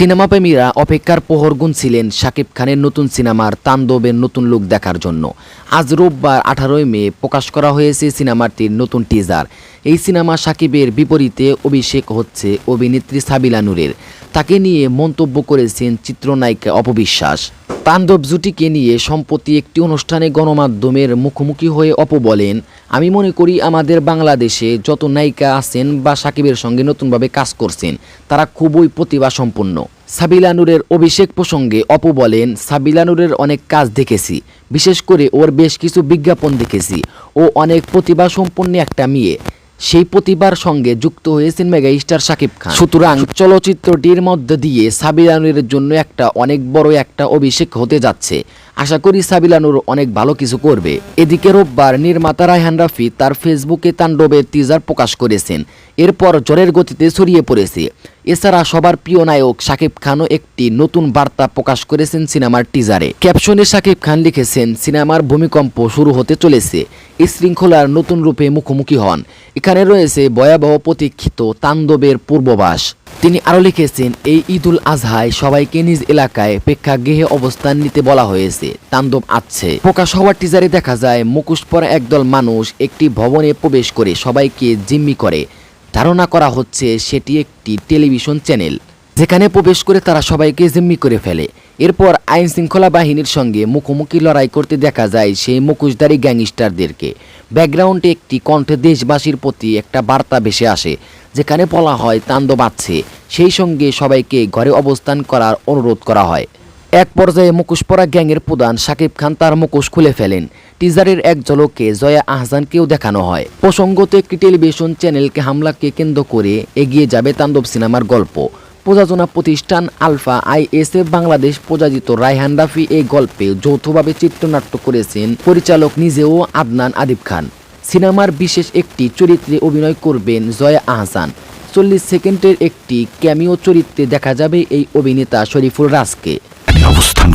Cinema প্রেমীরা অপেক্ষার প্রহর গুনছিলেন শাকিব খানের নতুন সিনেমার তাণ্ডবের নতুন লুক দেখার জন্য। আজ রোববার আঠারোই মে প্রকাশ করা হয়েছে সিনেমাটির নতুন টিজার এই সিনেমা শাকিবের বিপরীতে অভিষেক হচ্ছে অভিনেত্রী সাবিলা নূরের। তাকে নিয়ে মন্তব্য করেছেন চিত্রনায়িকা অপবিশ্বাস। তাণ্ডব জুটিকে নিয়ে সম্প্রতি একটি অনুষ্ঠানে গণমাধ্যমের মুখোমুখি হয়ে অপু বলেন, আমি মনে করি আমাদের বাংলাদেশে যত নায়িকা আছেন বা সাকিবের সঙ্গে নতুনভাবে কাজ করছেন, তারা খুবই প্রতিভা সম্পন্ন সাবিলা নূরের অভিষেক প্রসঙ্গে অপু বলেন, সাবিলা নূরের অনেক কাজ দেখেছি, বিশেষ করে ওর বেশ কিছু বিজ্ঞাপন দেখেছি। ও অনেক প্রতিভা সম্পন্ন একটা মেয়ে। সেই প্রতিভার সঙ্গে যুক্ত হয়েছেন মেগা স্টার সাকিব খান। সুতরাং চলচ্চিত্রটির মধ্য দিয়ে সাবিরানের জন্য একটা অনেক বড় একটা অভিষেক হতে যাচ্ছে। আশা করি সাবিলানুর অনেক ভালো কিছু করবে। এদিকে রোববার নির্মাতা রায়হান রাফি তার ফেসবুকে তাণ্ডবের টিজার প্রকাশ করেছেন। এরপর জ্বরের গতিতে ছড়িয়ে পড়েছে। এছাড়া সবার প্রিয় নায়ক শাকিব খানও একটি নতুন বার্তা প্রকাশ করেছেন সিনেমার টিজারে ক্যাপশনে শাকিব খান লিখেছেন, সিনেমার ভূমিকম্প শুরু হতে চলেছে। এই শৃঙ্খলার নতুন রূপে মুখোমুখি হন। এখানে রয়েছে ভয়াবহ প্রতীক্ষিত তাণ্ডবের পূর্ববাস। তিনি আরও লিখেছেন, এই ঈদুল আজহায় সবাইকে নিজ এলাকায় প্রেক্ষাগৃহে অবস্থান নিতে বলা হয়েছে। তাণ্ডব আছে প্রকাশ হওয়ার টিজারে দেখা যায়, মুখোশ পরা একদল মানুষ একটি ভবনে প্রবেশ করে সবাইকে জিম্মি করে। ধারণা করা হচ্ছে সেটি একটি টেলিভিশন চ্যানেল, যেখানে প্রবেশ করে তারা সবাইকে জিম্মি করে ফেলে। এরপর আইন শৃঙ্খলা বাহিনীর সঙ্গে মুখোমুখি লড়াই করতে দেখা যায় সেই মুখোশধারী গ্যাংস্টারদেরকে। ব্যাকগ্রাউন্ডে একটি কণ্ঠে দেশবাসীর প্রতি একটা বার্তা ভেসে আসে। যেখানে বলা হয় তাণ্ডব আছে সেই সঙ্গে সবাইকে ঘরে অবস্থান করার অনুরোধ করা হয়। এক পর্যায়ে মুখোশ পরা গ্যাংয়ের প্রধান শাকিব খান তার মুখোশ খুলে ফেলেন। টিজারের এক ঝলকে জয়া আহসানকেও দেখানো হয়। প্রসঙ্গত, একটি টেলিভিশন চ্যানেলকে হামলাকে কেন্দ্র করে এগিয়ে যাবে তাণ্ডব সিনেমার গল্প। প্রযোজনা প্রতিষ্ঠান আলফা আইএসএফ বাংলাদেশ প্রযোজিত রায়হান রাফি এই গল্পে যৌথভাবে চিত্রনাট্য করেছেন পরিচালক নিজেও আদনান আদিব খান। সিনেমার বিশেষ একটি চরিত্রে অভিনয় করবেন জয়া আহসান। চল্লিশ সেকেন্ডের একটি ক্যামিও চরিত্রে দেখা যাবে এই অভিনেতা শরীফুল রাজকে। অবস্থান